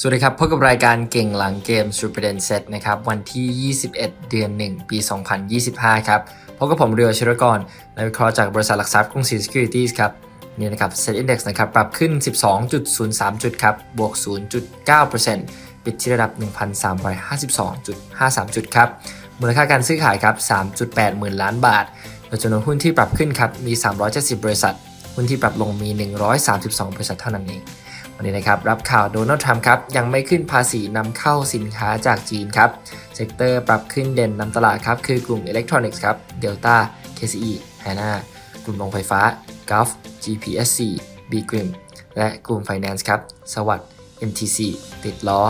สวัสดีครับพบกับรายการเก่งหลังเกม Super d e n Set นะครับวันที่ 21 เดือน 1 ปี 2025 ครับพบกับผมเรียวชิรกรนักวิเคราะห์จากบริษัทหลักทรัพย์กรุงศรี Securities ครับนี่นะครับ Set Index นะครับปรับขึ้น 12.03 จุดครับบวก 0.9%ปิดที่ระดับ 1,352.53 จุดครับมูลค่าการซื้อขายครับ 3.8 หมื่นล้านบาทโดยจำนวนหุ้นที่ปรับขึ้นครับมี 370 บริษัท หุ้นที่ปรับลงมี 132 บริษัทเท่านั้นเอง วันนี้นะครับรับข่าวโดนัลด์ทรัมป์ครับยังไม่ขึ้นภาษีนำเข้าสินค้าจากจีนครับเซกเตอร์ปรับขึ้นเด่นนำตลาดครับคือกลุ่มอิเล็กทรอนิกส์ครับเดลต้า KCE h a n a กลุ่มโรงไฟฟ้า Gulf GPSC B Grim และกลุ่ม Finance ครับสวัสด์ MTC ติดล้อ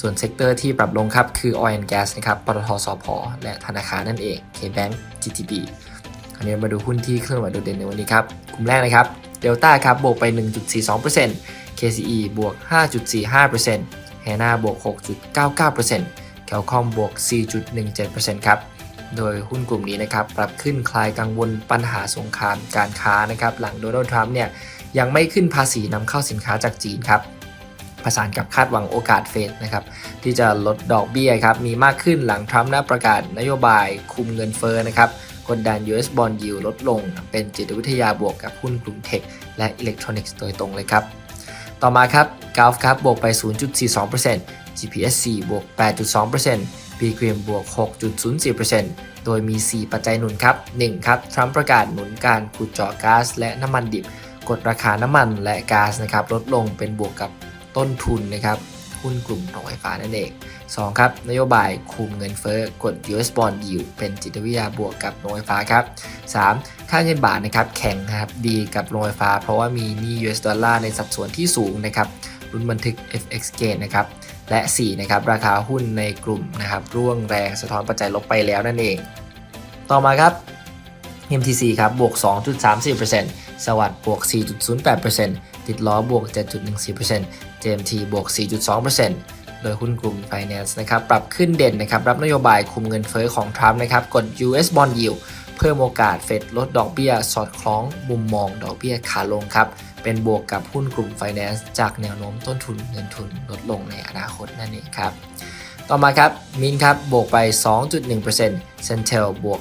ส่วนเซกเตอร์ที่ปรับลงครับคือ Oil and Gas นะครับปตทสพและธนาคารนั่นเอง KBank GTB คราวนี้มาดูหุ้นที่เคลื่อนไหวโดดเด่นในวันนี้ครับกลุ่มแรกนะครับ เดลต้าครับบวกไป 1.42% KCE บวก 5.45% h a n a บวก 6.99% c a l c o m บวก 4.17%ครับโดยหุ้นกลุ่มนี้นะครับปรับขึ้นคลายกังวลปัญหาสงครามการค้านะครับหลังโดนัลด์ทรัมป์เนี่ยยังไม่ขึ้นภาษีนำเข้าสินค้าจากจีนครับประสานกับคาดหวังโอกาสเฟดนะครับที่จะลดดอกเบี้ยครับมีมากขึ้นหลังทรัมป์นะประกาศนโยบายคุมเงินเฟ้อนะครับ กดดัน US bond yield ลดลง เป็นจิตวิทยาบวกกับหุ้นกลุ่มเทคและอิเล็กทรอนิกส์โดยตรงเลยครับ ต่อมาครับ Gulf ครับบวกไป 0.42% GPSC บวก 8.2% b g r i m บวก 6.04%โดยมี 4 ปัจจัยหนุนครับ 1. ครับทรัมป์ประกาศหนุนการขุดเจาะก๊าซและน้ำมันดิบ กดราคาน้ำมันและก๊าซนะครับลดลงเป็นบวกกับต้นทุนนะครับ หุ้นกลุ่มโรงไฟฟ้านั่นเอง 2. ครับนโยบายคุมเงินเฟ้อกด US bond yield เป็นจิตวิทยาบวกกับโรงไฟฟ้าครับ 3. ค่าเงินบาทนะครับแข็งครับดีกับโรงไฟฟ้า เพราะว่ามีนี้ US ดอลลาร์ในสัดส่วนที่สูงนะครับรุนบันทึก FX gain นะครับและ 4. นะครับ ราคาหุ้นในกลุ่มนะครับร่วงแรงสะท้อนปัจจัยลบไปแล้วนั่นเอง ต่อมาครับ MTC ครับบวก 2.34%สวัสด์บวก 4.08% ติดล้อบวก 7.14% JMT บวก 4.2%โดยหุ้นกลุ่ม Finance นะครับปรับขึ้นเด่นนะครับรับนโยบายคุมเงินเฟ้อของทรัมป์นะครับกด US bond yield เพิ่มโอกาสเฟดลดดอกเบี้ย สอดคล้องมุมมองดอกเบี้ยขาลงครับเป็นบวกกับหุ้นกลุ่ม Finance จากแนวโน้มต้นทุนเงินทุนลดลงในอนาคตนั่นเองครับต่อมาครับมินครับบวกไป 2.1% Centel บวก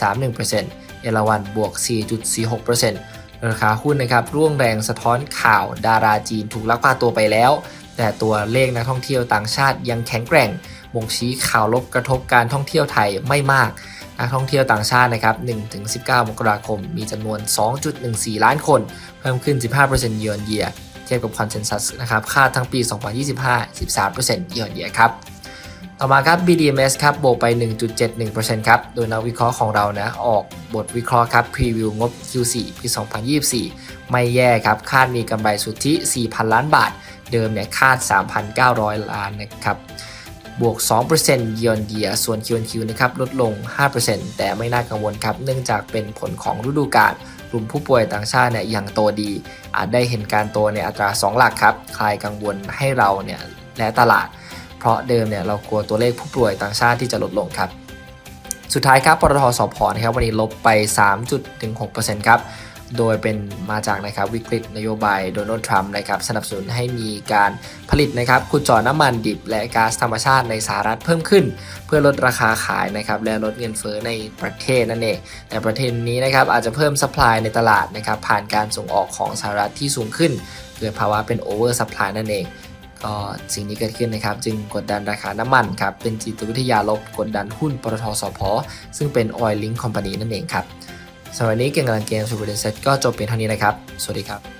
5.31%เอราวันบวก 4.46% ราคาหุ้นนะครับร่วงแรงสะท้อนข่าวดาราจีนถูกลักพาตัวไปแล้ว แต่ตัวเลขนักท่องเที่ยวต่างชาติยังแข็งแกร่งบ่งชี้ข่าวลบกระทบการท่องเที่ยวไทยไม่มากนักท่องเที่ยวต่างชาตินะครับ1-19 มกราคม มีจำนวน 2.14 ล้านคน เพิ่มขึ้น 15%เยือนเยีย เทียบกับคอนเซนแซสนะครับ คาดทั้งปี 2025 13%เยือนเยียครับ ต่อมาครับ BDMs ครับบวกไป 1.71%ครับ โดยนักวิเคราะห์ของเรานะ ออกบทวิเคราะห์ครับพรีวิวงบ Q4 ปี 2024 ไม่แย่ครับ คาดมีกำไรสุทธิ 4,000 ล้านบาท เดิมเนี่ยคาด 3,900 ล้านนะครับ บวก2%เยียนเยียส่วน Q&Q นะครับ ลดลง 5%แต่ไม่น่ากังวลครับ เนื่องจากเป็นผลของฤดูกาลกลุ่มผู้ป่วยต่างชาติเนี่ยยังโตดี อาจได้เห็นการโตในอัตรา 2 หลักครับ คลายกังวลให้เราเนี่ยและตลาด ราะเดิมเนี่ยเรากลัวตัวเลขผู้ป่วยต่างชาติที่จะลดลงครับ สุดท้ายครับ ปตทสพนะครับวันนี้ลบไป 3.16%ครับ โดยเป็นมาจากนะครับวิกฤตนโยบายโดนัลด์ทรัมป์นะครับสนับสนุนให้มีการผลิตนะครับขุดเจาะน้ำมันดิบ และก๊าซธรรมชาติในสหรัฐเพิ่มขึ้น เพื่อลดราคาขายนะครับและลดเงินเฟ้อในประเทศนั่นเอง แต่ประเทศนี้นะครับอาจจะเพิ่มสป라이ในตลาดนะครับผ่านการส่งออกของสหรัฐที่สูงขึ้น เกิดภาวะเป็นโอเวอร์สป라이นั่นเอง ่อสิ่งนี้เกิดขึ้นนะครับ จึงกดดันราคาน้ำมันครับ เป็นจิตวิทยาลบกดดันหุ้นปตทสพซึ่งเป็น Oil Link Company นั่นเองครับสำหรับวันนี้เก่งกำลังเกมสุบรินเซ็ตก็จบเพียงเท่านี้นะครับ สวัสดีครับ